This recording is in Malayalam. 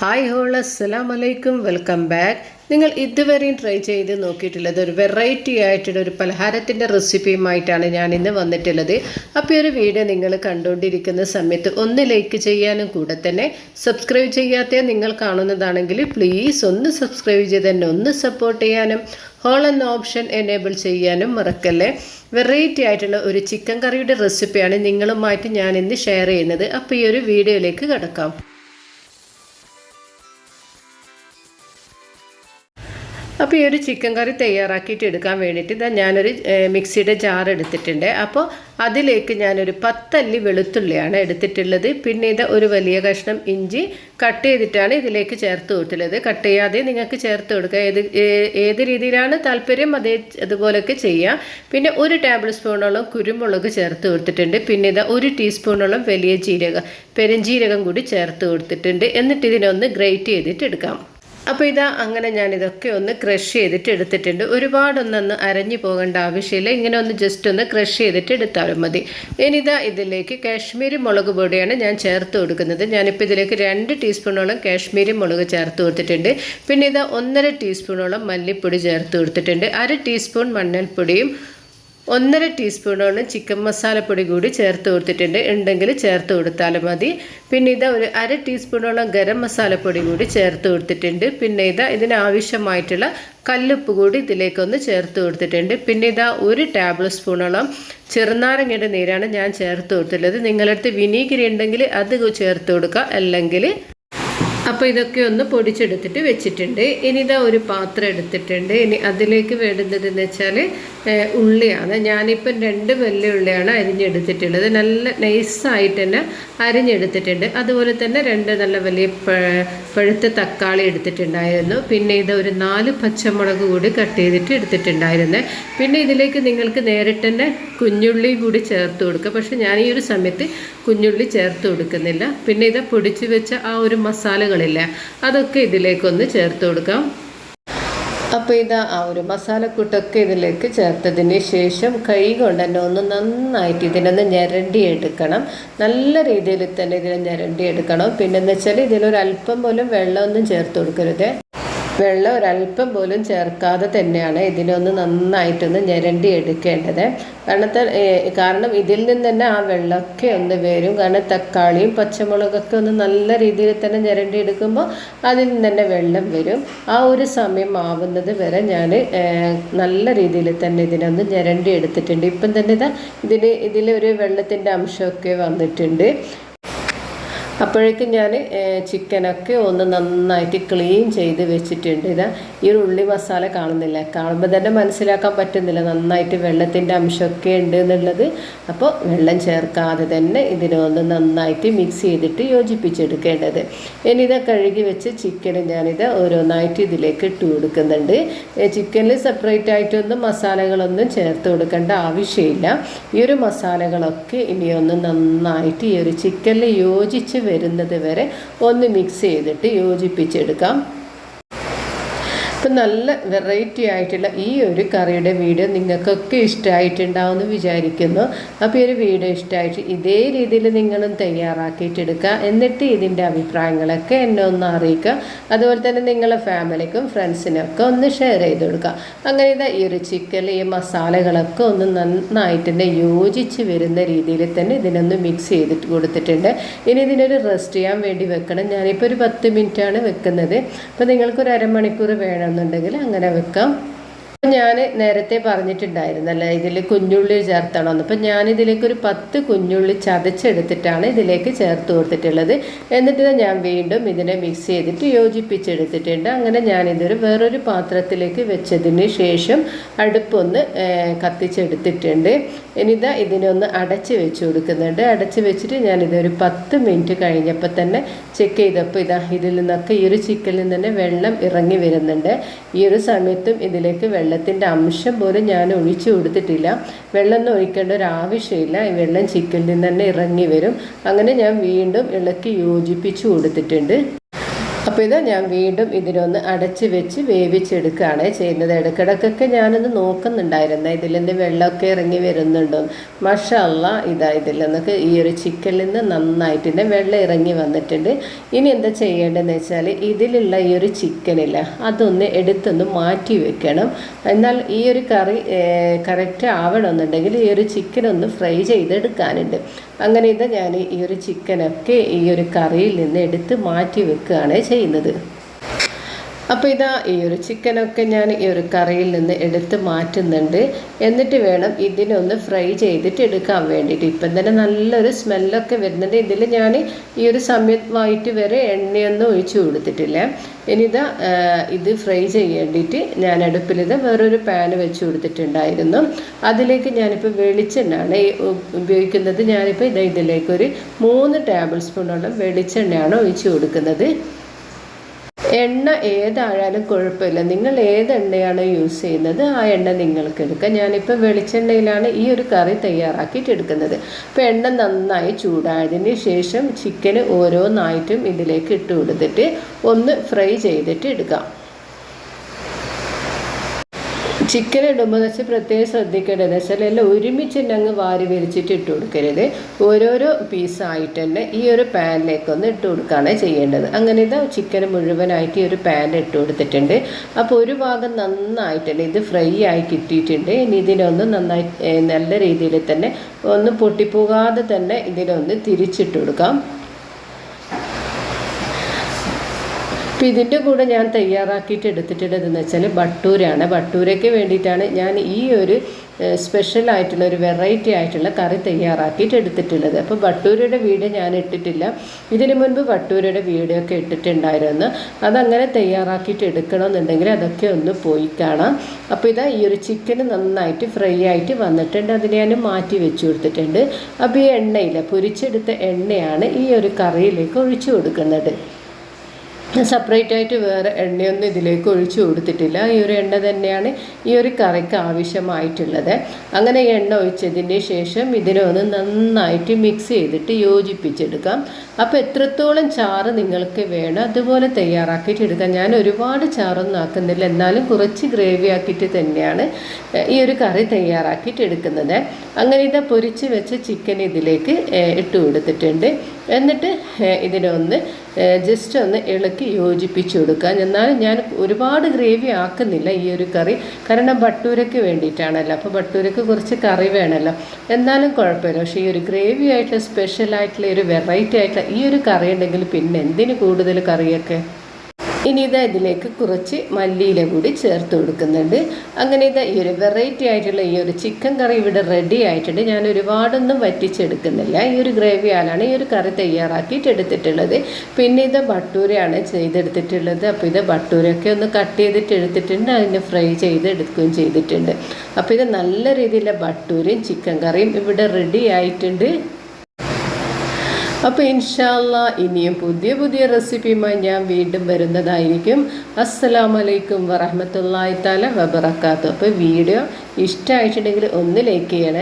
ഹായ് ഹോൾ അസ്സലാം വലൈക്കും വെൽക്കം ബാക്ക് നിങ്ങൾ ഇതുവരെയും ട്രൈ ചെയ്ത് നോക്കിയിട്ടുള്ളത് ഒരു വെറൈറ്റി ആയിട്ടുള്ള ഒരു പലഹാരത്തിന്റെ റെസിപ്പിയുമായിട്ടാണ് ഞാൻ ഇന്ന് വന്നിട്ടുള്ളത്. അപ്പോൾ ഒരു വീഡിയോ നിങ്ങൾ കണ്ടുകൊണ്ടിരിക്കുന്ന സമയത്ത് ഒന്ന് ലൈക്ക് ചെയ്യാനും കൂടെ തന്നെ സബ്സ്ക്രൈബ് ചെയ്യാത്ത നിങ്ങൾ കാണുന്നതാണെങ്കിൽ പ്ലീസ് ഒന്ന് സബ്സ്ക്രൈബ് ചെയ്ത് തന്നെ ഒന്ന് സപ്പോർട്ട് ചെയ്യാനും ഹോൾ എന്ന ഓപ്ഷൻ എനേബിൾ ചെയ്യാനും മറക്കല്ലേ? വെറൈറ്റി ആയിട്ടുള്ള ഒരു ചിക്കൻ കറിയുടെ റെസിപ്പിയാണ് നിങ്ങളുമായിട്ട് ഞാൻ ഇന്ന് ഷെയർ ചെയ്യുന്നത്. അപ്പോൾ ഈ ഒരു വീഡിയോയിലേക്ക് കിടക്കാം. അപ്പോൾ ഈ ഒരു ചിക്കൻ കറി തയ്യാറാക്കിയിട്ട് എടുക്കാൻ വേണ്ടിയിട്ട് ഇതാ ഞാനൊരു മിക്സിയുടെ ജാർ എടുത്തിട്ടുണ്ട്. അപ്പോൾ അതിലേക്ക് ഞാനൊരു പത്തല്ലി വെളുത്തുള്ളിയാണ് എടുത്തിട്ടുള്ളത്. പിന്നെ ഇത് ഒരു വലിയ കഷ്ണം ഇഞ്ചി കട്ട് ചെയ്തിട്ടാണ് ഇതിലേക്ക് ചേർത്ത് കൊടുത്തുള്ളത് കട്ട് ചെയ്യാതെ നിങ്ങൾക്ക് ചേർത്ത് കൊടുക്കുക ഏത് ഏത് രീതിയിലാണ് താല്പര്യം അതേ അതുപോലൊക്കെ ചെയ്യാം. പിന്നെ ഒരു ടേബിൾ സ്പൂണോളം കുരുമുളക് ചേർത്ത് കൊടുത്തിട്ടുണ്ട്. പിന്നെ ഇത് ഒരു ടീസ്പൂണോളം വലിയ ജീരകം പെരുംജീരകം കൂടി ചേർത്ത് കൊടുത്തിട്ടുണ്ട്. എന്നിട്ട് ഇതിനൊന്ന് ഗ്രേറ്റ് ചെയ്തിട്ട് എടുക്കാം. അപ്പോൾ ഇതാ അങ്ങനെ ഞാൻ ഇതൊക്കെ ഒന്ന് ക്രഷ് ചെയ്തിട്ട് എടുത്തിട്ടുണ്ട്. ഒരുപാടൊന്നൊന്ന് അരഞ്ഞു പോകേണ്ട ആവശ്യമില്ല. ഇങ്ങനെ ഒന്ന് ജസ്റ്റ് ഒന്ന് ക്രഷ് ചെയ്തിട്ട് എടുത്താലും മതി. ഇനിതാ ഇതിലേക്ക് കാശ്മീരി മുളക് പൊടിയാണ് ഞാൻ ചേർത്ത് കൊടുക്കുന്നത്. ഞാനിപ്പോൾ ഇതിലേക്ക് രണ്ട് ടീസ്പൂണോളം കാശ്മീരി മുളക് ചേർത്ത് കൊടുത്തിട്ടുണ്ട്. പിന്നെ ഇതാ ഒന്നര ടീസ്പൂണോളം മല്ലിപ്പൊടി ചേർത്ത് കൊടുത്തിട്ടുണ്ട്. അര ടീസ്പൂൺ മഞ്ഞൾപ്പൊടിയും ഒന്നര ടീസ്പൂണോളം ചിക്കൻ മസാലപ്പൊടി കൂടി ചേർത്ത് കൊടുത്തിട്ടുണ്ട്. ഉണ്ടെങ്കിൽ ചേർത്ത് കൊടുത്താലും മതി. പിന്നെ ഇതാ ഒരു അര ടീസ്പൂണോളം ഗരം മസാലപ്പൊടി കൂടി ചേർത്ത് കൊടുത്തിട്ടുണ്ട്. പിന്നെ ഇതാ ഇതിനാവശ്യമായിട്ടുള്ള കല്ലുപ്പ് കൂടി ഇതിലേക്കൊന്ന് ചേർത്ത് കൊടുത്തിട്ടുണ്ട്. പിന്നെ ഇതാ ഒരു ടേബിൾ സ്പൂണോളം ചെറുനാരങ്ങയുടെ നീരാണ് ഞാൻ ചേർത്ത് കൊടുത്തിട്ടുള്ളത്. നിങ്ങളടുത്ത് വിനീഗിരി ഉണ്ടെങ്കിൽ അത് ചേർത്ത് കൊടുക്കുക. അല്ലെങ്കിൽ അപ്പോൾ ഇതൊക്കെ ഒന്ന് പൊടിച്ചെടുത്തിട്ട് വെച്ചിട്ടുണ്ട്. ഇനി ഇതാ ഒരു പാത്രം എടുത്തിട്ടുണ്ട്. ഇനി അതിലേക്ക് വേണ്ടുന്നത് എന്ന് വെച്ചാൽ ഉള്ളിയാണ്. ഞാനിപ്പം രണ്ട് വലിയ ഉള്ളിയാണ് അരിഞ്ഞെടുത്തിട്ടുള്ളത്. നല്ല നൈസായിട്ട് തന്നെ അരിഞ്ഞെടുത്തിട്ടുണ്ട്. അതുപോലെ തന്നെ രണ്ട് നല്ല വലിയ പഴുത്ത തക്കാളി എടുത്തിട്ടുണ്ടായിരുന്നു. പിന്നെ ഇത് ഒരു നാല് പച്ചമുളക് കൂടി കട്ട് ചെയ്തിട്ട് എടുത്തിട്ടുണ്ടായിരുന്നു. പിന്നെ ഇതിലേക്ക് നിങ്ങൾക്ക് നേരിട്ട് തന്നെ കുഞ്ഞുള്ളി കൂടി ചേർത്ത് കൊടുക്കുക പക്ഷേ ഞാൻ ഈ ഒരു സമയത്ത് കുഞ്ഞുള്ളി ചേർത്ത് കൊടുക്കുന്നില്ല. പിന്നെ ഇത് പൊടിച്ച് വെച്ച ആ ഒരു മസാലകളില്ല അതൊക്കെ ഇതിലേക്കൊന്ന് ചേർത്ത് കൊടുക്കാം. അപ്പോൾ ഇതാ ആ ഒരു മസാലക്കൂട്ടൊക്കെ ഇതിലേക്ക് ചേർത്തതിന് ശേഷം കൈ കൊണ്ട് തന്നെ ഒന്ന് നന്നായിട്ട് ഇതിനൊന്ന് ഞരണ്ടി എടുക്കണം. നല്ല രീതിയിൽ തന്നെ ഇതിനെ ഞരണ്ടി എടുക്കണം. പിന്നെന്ന് വെച്ചാൽ ഇതിലൊരല്പം പോലും വെള്ളമൊന്നും ചേർത്ത് കൊടുക്കരുത്. വെള്ളം ഒരല്പം പോലും ചേർക്കാതെ തന്നെയാണ് ഇതിനൊന്ന് നന്നായിട്ടൊന്ന് ഞരണ്ടി എടുക്കേണ്ടത്. കാരണത്തെ കാരണം ഇതിൽ നിന്ന് തന്നെ ആ വെള്ളമൊക്കെ ഒന്ന് വരും. കാരണം തക്കാളിയും പച്ചമുളകൊക്കെ ഒന്ന് നല്ല രീതിയിൽ തന്നെ ഞരണ്ടി എടുക്കുമ്പോൾ അതിൽ നിന്ന് തന്നെ വെള്ളം വരും. ആ ഒരു സമയം ആവുന്നത് വരെ ഞാൻ നല്ല രീതിയിൽ തന്നെ ഇതിനൊന്ന് ഞരണ്ടി എടുത്തിട്ടുണ്ട്. ഇപ്പം തന്നെ ഇതാ ഇതിൽ ഇതിലൊരു വെള്ളത്തിന്റെ അംശമൊക്കെ വന്നിട്ടുണ്ട്. അപ്പോഴേക്കും ഞാൻ ചിക്കനൊക്കെ ഒന്ന് നന്നായിട്ട് ക്ലീൻ ചെയ്ത് വെച്ചിട്ടുണ്ട്. ഇതാ ഈ ഒരു ഉള്ളി മസാല കാണുന്നില്ല? കാണുമ്പോൾ തന്നെ മനസ്സിലാക്കാൻ പറ്റുന്നില്ല. നന്നായിട്ട് വെള്ളത്തിന്റെ അംശമൊക്കെ ഉണ്ട് എന്നുള്ളത്. അപ്പോൾ വെള്ളം ചേർക്കാതെ തന്നെ ഇതിനൊന്ന് നന്നായിട്ട് മിക്സ് ചെയ്തിട്ട് യോജിപ്പിച്ചെടുക്കേണ്ടത്. ഇനി ഇതാ കഴുകി വെച്ച് ചിക്കൻ ഞാനിത് ഓരോന്നായിട്ട് ഇതിലേക്ക് ഇട്ട് കൊടുക്കുന്നുണ്ട്. ചിക്കനിൽ സെപ്പറേറ്റ് ആയിട്ടൊന്നും മസാലകളൊന്നും ചേർത്ത് കൊടുക്കേണ്ട ആവശ്യമില്ല. ഈ ഒരു മസാലകളൊക്കെ ഇനി ഒന്ന് നന്നായിട്ട് ഈ ഒരു ചിക്കനിൽ യോജിച്ച് വരുന്നത് വരെ ഒന്ന് മിക്സ് ചെയ്തിട്ട് യോജിപ്പിച്ചെടുക്കാം. നല്ല വെറൈറ്റി ആയിട്ടുള്ള ഈ ഒരു കറിയുടെ വീഡിയോ നിങ്ങൾക്കൊക്കെ ഇഷ്ടമായിട്ടുണ്ടാവുമെന്ന് വിചാരിക്കുന്നു. അപ്പോൾ ഈ ഒരു വീഡിയോ ഇഷ്ടമായിട്ട് ഇതേ രീതിയിൽ നിങ്ങളും തയ്യാറാക്കിയിട്ടെടുക്കുക. എന്നിട്ട് ഇതിന്റെ അഭിപ്രായങ്ങളൊക്കെ എന്നെ ഒന്ന് അറിയിക്കുക. അതുപോലെ തന്നെ നിങ്ങളെ ഫാമിലിക്കും ഫ്രണ്ട്സിനൊക്കെ ഒന്ന് ഷെയർ ചെയ്ത് കൊടുക്കുക. അങ്ങനെ ഇതാ ഈ ഒരു ചിക്കൻ ഈ മസാലകളൊക്കെ ഒന്ന് നന്നായിട്ട് തന്നെ യോജിച്ച് വരുന്ന രീതിയിൽ തന്നെ ഇതിനൊന്ന് മിക്സ് ചെയ്തിട്ട് കൊടുത്തിട്ടുണ്ട്. ഇനി ഇതിനൊരു റെസ്റ്റ് ചെയ്യാൻ വേണ്ടി വെക്കണം. ഞാനിപ്പോൾ ഒരു പത്ത് മിനിറ്റാണ് വെക്കുന്നത്. അപ്പോൾ നിങ്ങൾക്കൊരു അരമണിക്കൂർ വേണമെന്നുണ്ടെങ്കിൽ അങ്ങനെ വെക്കാം. ഞാൻ നേരത്തെ പറഞ്ഞിട്ടുണ്ടായിരുന്നല്ലേ ഇതിൽ കുഞ്ഞുള്ളി ചേർത്തണമെന്ന്. അപ്പം ഞാനിതിലേക്ക് ഒരു പത്ത് കുഞ്ഞുള്ളി ചതച്ചെടുത്തിട്ടാണ് ഇതിലേക്ക് ചേർത്ത് കൊടുത്തിട്ടുള്ളത്. എന്നിട്ട് ഞാൻ വീണ്ടും ഇതിനെ മിക്സ് ചെയ്തിട്ട് യോജിപ്പിച്ചെടുത്തിട്ടുണ്ട്. അങ്ങനെ ഞാനിതൊരു വേറൊരു പാത്രത്തിലേക്ക് വെച്ചതിന് ശേഷം അടുപ്പൊന്ന് കത്തിച്ചെടുത്തിട്ടുണ്ട്. ഇനിതാ ഇതിനൊന്ന് അടച്ച് വെച്ച് കൊടുക്കുന്നുണ്ട്. അടച്ച് വെച്ചിട്ട് ഞാനിതൊരു പത്ത് മിനിറ്റ് കഴിഞ്ഞപ്പോൾ തന്നെ ചെക്ക് ചെയ്തപ്പോൾ ഇതാ ഇതിൽ നിന്നൊക്കെ ഈ ഒരു ചിക്കനിൽ നിന്ന് തന്നെ വെള്ളം ഇറങ്ങി വരുന്നുണ്ട്. ഈ ഒരു സമയത്തും ഇതിലേക്ക് വെള്ളത്തിന്റെ അംശം പോലും ഞാൻ ഒഴിച്ചു കൊടുത്തിട്ടില്ല. വെള്ളമൊന്നും ഒഴിക്കേണ്ട ഒരു ആവശ്യമില്ല. ഈ വെള്ളം ചിക്കനിൽ തന്നെ ഇറങ്ങി വരും. അങ്ങനെ ഞാൻ വീണ്ടും ഇളക്കി യോജിപ്പിച്ചു കൊടുത്തിട്ടുണ്ട്. അപ്പോൾ ഇത് ഞാൻ വീണ്ടും ഇതിനൊന്ന് അടച്ച് വെച്ച് വേവിച്ചെടുക്കുകയാണ് ചെയ്യുന്നത്. ഇടയ്ക്കിടയ്ക്കൊക്കെ ഞാനൊന്ന് നോക്കുന്നുണ്ടായിരുന്നു. ഇതിൽ നിന്ന് വെള്ളമൊക്കെ ഇറങ്ങി വരുന്നുണ്ടോ? മഷല്ല ഇതാ ഇതിൽ നിന്നൊക്കെ ഈ ഒരു ചിക്കനിൽ നിന്ന് നന്നായിട്ട് തന്നെ വെള്ളം ഇറങ്ങി വന്നിട്ടുണ്ട്. ഇനി എന്താ ചെയ്യേണ്ടതെന്ന് വെച്ചാൽ ഇതിലുള്ള ഈ ഒരു ചിക്കനില്ല അതൊന്ന് എടുത്തൊന്ന് മാറ്റി വെക്കണം. എന്നാൽ ഈ ഒരു കറി കറക്റ്റ് ആവണമെന്നുണ്ടെങ്കിൽ ഈ ഒരു ചിക്കൻ ഒന്ന് ഫ്രൈ ചെയ്തെടുക്കാനുണ്ട്. അങ്ങനെ ഇത് ഞാൻ ഈ ഒരു ചിക്കനൊക്കെ ഈ ഒരു കറിയിൽ നിന്ന് എടുത്ത് മാറ്റി വെക്കുകയാണ് ചെയ്യുന്നത് അപ്പോൾ ഇതാ ഈ ഒരു ചിക്കനൊക്കെ ഞാൻ ഈ ഒരു കറിയിൽ നിന്ന് എടുത്ത് മാറ്റുന്നുണ്ട്. എന്നിട്ട് വേണം ഇതിനൊന്ന് ഫ്രൈ ചെയ്തിട്ട് എടുക്കാൻ വേണ്ടിയിട്ട്. ഇപ്പം തന്നെ നല്ലൊരു സ്മെല്ലൊക്കെ വരുന്നുണ്ട്. ഇതിൽ ഞാൻ ഈ ഒരു സമയമായിട്ട് വരെ എണ്ണയൊന്നും ഒഴിച്ചു കൊടുത്തിട്ടില്ല. ഇനി ഇതാ ഇത് ഫ്രൈ ചെയ്യേണ്ടിയിട്ട് ഞാൻ അടുപ്പിലിത് വേറൊരു പാൻ വെച്ച് കൊടുത്തിട്ടുണ്ടായിരുന്നു. അതിലേക്ക് ഞാനിപ്പോൾ വെളിച്ചെണ്ണയാണ് ഉപയോഗിക്കുന്നത്. ഞാനിപ്പോൾ ഇതാ ഇതിലേക്ക് ഒരു മൂന്ന് ടേബിൾ സ്പൂണോളം വെളിച്ചെണ്ണയാണ് ഒഴിച്ചു കൊടുക്കുന്നത്. എണ്ണ ഏതായാലും കുഴപ്പമില്ല. നിങ്ങൾ ഏത് യൂസ് ചെയ്യുന്നത് ആ എണ്ണ നിങ്ങൾക്ക് എടുക്കാം. ഞാനിപ്പോൾ വെളിച്ചെണ്ണയിലാണ് ഈ ഒരു കറി തയ്യാറാക്കിയിട്ട് എടുക്കുന്നത്. അപ്പോൾ എണ്ണ നന്നായി ചൂടായതിന് ശേഷം ചിക്കന് ഓരോന്നായിട്ടും ഇതിലേക്ക് ഇട്ട് കൊടുത്തിട്ട് ഒന്ന് ഫ്രൈ ചെയ്തിട്ട് എടുക്കാം. ചിക്കൻ ഇടുമ്പോൾ എന്ന് വെച്ചാൽ പ്രത്യേകം ശ്രദ്ധിക്കേണ്ടത് വെച്ചാൽ എല്ലാം ഒരുമിച്ച് തന്നെ അങ്ങ് വാരി വലിച്ചിട്ട് ഇട്ട് കൊടുക്കരുത്. ഓരോരോ പീസായിട്ട് തന്നെ ഈ ഒരു പാനിലേക്ക് ഒന്ന് ഇട്ട് കൊടുക്കുകയാണ് ചെയ്യേണ്ടത്. അങ്ങനെ ഇതാ ചിക്കൻ മുഴുവനായിട്ട് ഈ ഒരു പാനിൽ ഇട്ട് കൊടുത്തിട്ടുണ്ട്. അപ്പോൾ ഒരു ഭാഗം നന്നായിട്ടല്ലേ ഇത് ഫ്രൈ ആയി കിട്ടിയിട്ടുണ്ട്. ഇനി ഇതിനൊന്ന് നന്നായി നല്ല രീതിയിൽ തന്നെ ഒന്ന് പൊട്ടിപ്പോകാതെ തന്നെ ഇതിനൊന്ന് തിരിച്ചിട്ട് കൊടുക്കാം. അപ്പോൾ ഇതിന്റെ കൂടെ ഞാൻ തയ്യാറാക്കിയിട്ട് എടുത്തിട്ടുള്ളതെന്ന് വെച്ചാൽ ബട്ടൂരാണ്. ബട്ടൂരയ്ക്ക് വേണ്ടിയിട്ടാണ് ഞാൻ ഈ ഒരു സ്പെഷ്യൽ ആയിട്ടുള്ള ഒരു വെറൈറ്റി ആയിട്ടുള്ള കറി തയ്യാറാക്കിയിട്ട് എടുത്തിട്ടുള്ളത്. അപ്പോൾ ബട്ടൂരയുടെ വീഡിയോ ഞാൻ ഇട്ടിട്ടില്ല. ഇതിനു മുൻപ് ബട്ടൂരയുടെ വീഡിയോ ഒക്കെ ഇട്ടിട്ടുണ്ടായിരുന്നു. അതങ്ങനെ തയ്യാറാക്കിയിട്ട് എടുക്കണമെന്നുണ്ടെങ്കിൽ അതൊക്കെ ഒന്ന് പോയി കാണാം. അപ്പോൾ ഇതാ ഈ ഒരു ചിക്കൻ നന്നായിട്ട് ഫ്രൈ ആയിട്ട് വന്നിട്ടുണ്ട്. അതിനെ ഞാൻ മാറ്റി വെച്ചു കൊടുത്തിട്ടുണ്ട്. അപ്പോൾ ഈ എണ്ണയിൽ പൊരിച്ചെടുത്ത എണ്ണയാണ് ഈ ഒരു കറിയിലേക്ക് ഒഴിച്ചു കൊടുക്കുന്നത്. സെപ്പറേറ്റ് ആയിട്ട് വേറെ എണ്ണയൊന്നും ഇതിലേക്ക് ഒഴിച്ചു കൊടുത്തിട്ടില്ല. ഈ ഒരു എണ്ണ തന്നെയാണ് ഈ ഒരു കറിക്ക് ആവശ്യമായിട്ടുള്ളത്. അങ്ങനെ എണ്ണ ഒഴിച്ചതിന് ശേഷം ഇതിനെ ഒന്ന് നന്നായിട്ട് മിക്സ് ചെയ്തിട്ട് യോജിപ്പിച്ചെടുക്കാം. അപ്പോൾ എത്രത്തോളം ചാറ് നിങ്ങൾക്ക് വേണം അതുപോലെ തയ്യാറാക്കിയിട്ട് എടുക്കാം. ഞാൻ ഒരുപാട് ചാറൊന്നും ആക്കുന്നില്ല. എന്നാലും കുറച്ച് ഗ്രേവി ആക്കിയിട്ട് തന്നെയാണ് ഈ ഒരു കറി തയ്യാറാക്കിയിട്ട് എടുക്കുന്നത്. അങ്ങനെ ഇത് പൊരിച്ച് വെച്ച ചിക്കൻ ഇതിലേക്ക് ഇട്ട് കൊടുത്തിട്ടുണ്ട്. എന്നിട്ട് ഇതിനൊന്ന് ജസ്റ്റ് ഒന്ന് ഇളക്കി യോജിപ്പിച്ച് കൊടുക്കുക എന്നാലും ഞാൻ ഒരുപാട് ഗ്രേവി ആക്കുന്നില്ല ഈ ഒരു കറി. കാരണം ബട്ടൂരയ്ക്ക് വേണ്ടിയിട്ടാണല്ലോ. അപ്പോൾ ബട്ടൂരയ്ക്ക് കുറച്ച് കറി വേണമല്ലോ. എന്നാലും കുഴപ്പമില്ല. പക്ഷേ ഈ ഒരു ഗ്രേവി ആയിട്ടുള്ള സ്പെഷ്യലായിട്ടുള്ള ഒരു വെറൈറ്റി ആയിട്ടുള്ള ഈ ഒരു കറി ഉണ്ടെങ്കിൽ പിന്നെ എന്തിന് കൂടുതൽ കറിയൊക്കെ? ഇനി ഇതാ ഇതിലേക്ക് കുറച്ച് മല്ലിയില കൂടി ചേർത്ത് കൊടുക്കുന്നുണ്ട്. അങ്ങനെ ഇതാ ഈ ഒരു വെറൈറ്റി ആയിട്ടുള്ള ഈ ഒരു ചിക്കൻ കറി ഇവിടെ റെഡി ആയിട്ടുണ്ട്. ഞാൻ ഒരുപാടൊന്നും വറ്റിച്ചെടുക്കുന്നില്ല. ഈ ഒരു ഗ്രേവി ആലാണ് ഈ ഒരു കറി തയ്യാറാക്കിയിട്ട് എടുത്തിട്ടുള്ളത്. പിന്നെ ഇത് ബട്ടൂരയാണ് ചെയ്തെടുത്തിട്ടുള്ളത്. അപ്പോൾ ഇത് ബട്ടൂരൊക്കെ ഒന്ന് കട്ട് ചെയ്തിട്ട് എടുത്തിട്ടുണ്ട്. അതിന് ഫ്രൈ ചെയ്ത് എടുക്കുകയും ചെയ്തിട്ടുണ്ട്. അപ്പോൾ ഇത് നല്ല രീതിയിലുള്ള ബട്ടൂരയും ചിക്കൻ കറിയും ഇവിടെ റെഡി ആയിട്ടുണ്ട്. അപ്പോൾ ഇൻഷാല്ല ഇനിയും പുതിയ പുതിയ റെസിപ്പിയുമായി ഞാൻ വീണ്ടും വരുന്നതായിരിക്കും. അസ്സലാമലൈക്കും വറഹമത്തല്ലായി തല വബറക്കാത്തു അപ്പോൾ വീഡിയോ ഇഷ്ടമായിട്ടുണ്ടെങ്കിൽ ഒന്ന് ലൈക്ക് ചെയ്യണേ.